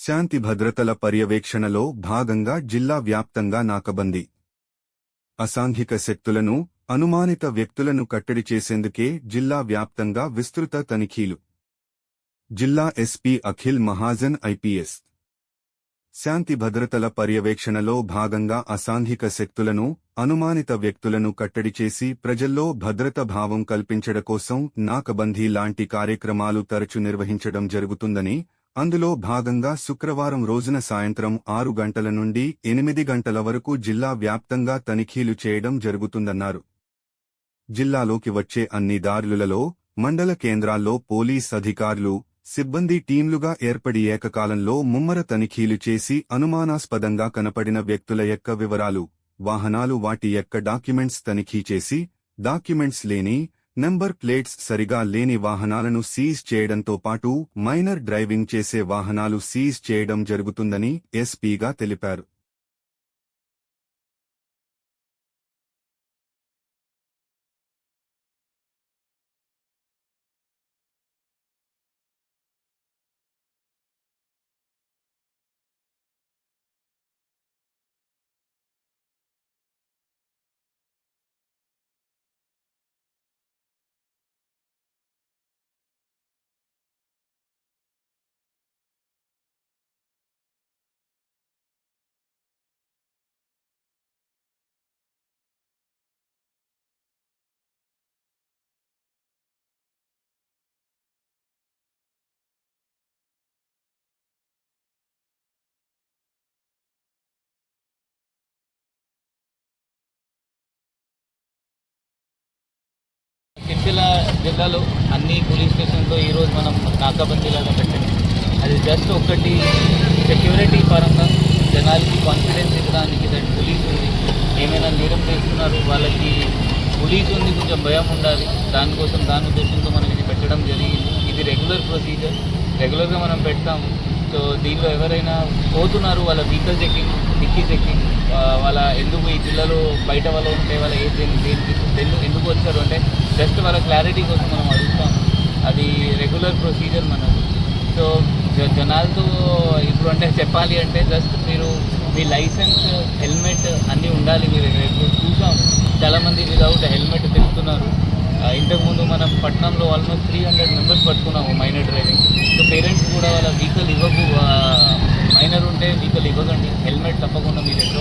శాంతి భద్రతల పర్యవేక్షణలో భాగంగా జిల్లా వ్యాప్తంగా నాకబంది. అసాంఘిక శక్తులను అనుమానిత వ్యక్తులను కట్టడి చేసేందుకే జిల్లా వ్యాప్తంగా విస్తృత తనిఖీలు. జిల్లా ఎస్పీ అఖిల్ మహాజన్ ఐపీఎస్. శాంతి భద్రతల పర్యవేక్షణలో భాగంగా అసాంఘిక శక్తులను అనుమానిత వ్యక్తులను కట్టడి చేసి ప్రజల్లో భద్రత భావం కల్పించడం కోసం నాకబందీ లాంటి కార్యక్రమాలు తరచు నిర్వహించడం జరుగుతుందని అందులో భాగంగా శుక్రవారం రోజున సాయంత్రం ఆరు గంటల నుండి ఎనిమిది గంటల వరకు జిల్లా వ్యాప్తంగా తనిఖీలు చేయడం జరుగుతుందన్నారు. జిల్లాలోకి వచ్చే అన్ని దారులలో మండల కేంద్రాల్లో పోలీస్ అధికారులు సిబ్బంది టీంలుగా ఏర్పడి ఏకకాలంలో ముమ్మర తనిఖీలు చేసి అనుమానాస్పదంగా కనపడిన వ్యక్తుల యొక్క వివరాలు వాహనాలు వాటి యొక్క డాక్యుమెంట్స్ తనిఖీ చేసి డాక్యుమెంట్స్ లేని నెంబర్ ప్లేట్స్ సరిగా లేని వాహనాలను సీజ్ చేయడంతో పాటు మైనర్ డ్రైవింగ్ చేసే వాహనాలు సీజ్ చేయడం జరుగుతుందని ఎస్పీగా తెలిపారు. జిల్లాలో అన్ని పోలీస్ స్టేషన్లో ఈరోజు మనం నాకాబందీలాగా పెట్టండి అది జస్ట్ ఒకటి సెక్యూరిటీ పరంగా జనాలకి కాన్ఫిడెన్స్ ఇవ్వడానికి దాని పోలీస్ ఉంది ఏమైనా నేరం చేస్తున్నారు వాళ్ళకి పోలీస్ ఉంది కొంచెం భయం ఉండాలి. దానికోసం దాని ఉద్దేశంతో మనం ఇది పెట్టడం జరిగింది. ఇది రెగ్యులర్ ప్రొసీజర్ రెగ్యులర్గా మనం పెడతాము. సో దీనిలో ఎవరైనా పోతున్నారు వాళ్ళ వెహికల్ చెక్కింగ్ డిక్కీ చెక్కింగ్ వాళ్ళ ఎందుకు ఈ జిల్లాలో బయట వాళ్ళు ఉంటే వాళ్ళ ఏ దేని దేనికి ఎందుకు ఎందుకు వచ్చారు అంటే జస్ట్ వాళ్ళ క్లారిటీ కోసం మనం అడుగుతాం. అది రెగ్యులర్ ప్రొసీజర్ మనది. సో జ- జనాలతో ఇప్పుడు అంటే చెప్పాలి అంటే జస్ట్ మీరు మీ లైసెన్స్ హెల్మెట్ అన్నీ ఉండాలి మీరు ఇప్పుడు చూసాం. చాలామంది వితౌట్ హెల్మెట్ తిరుగుతున్నారు ఇంతకుముందు మనం పట్టణంలో ఆల్మోస్ట్ త్రీ హండ్రెడ్ మెంబర్స్ పట్టుకున్నాము మైనర్ డ్రైవింగ్ సో పేరెంట్స్ కూడా వాళ్ళ వెహికల్ ఇవ్వకు మైనర్ ఉంటే వెహికల్ ఇవ్వకండి. హెల్మెట్ తప్పకుండా మీ దగ్గర